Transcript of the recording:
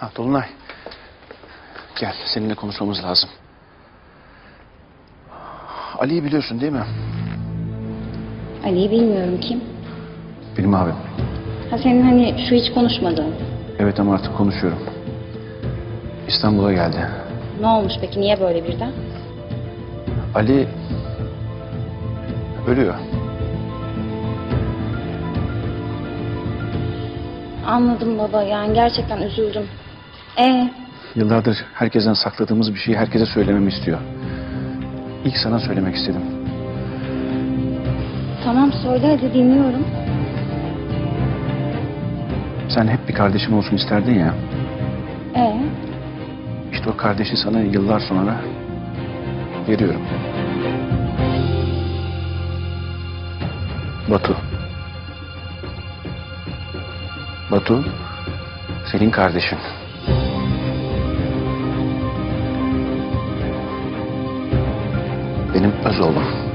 Ha Dolunay. Gel seninle konuşmamız lazım. Ali'yi biliyorsun değil mi? Ali'yi bilmiyorum kim. Benim abim. Ha senin hani şu hiç konuşmadığın. Evet ama artık konuşuyorum. İstanbul'a geldi. Ne olmuş peki niye böyle birden? Ali ölüyor. Anladım baba yani gerçekten üzüldüm. E Yıllardır herkesten sakladığımız bir şeyi herkese söylememi istiyor. İlk sana söylemek istedim. tamam söyle hadi dinliyorum. Sen hep bir kardeşim olsun isterdin ya. E İşte o kardeşi sana yıllar sonra veriyorum. Batu. Batu senin kardeşin. Benim öz oğlum.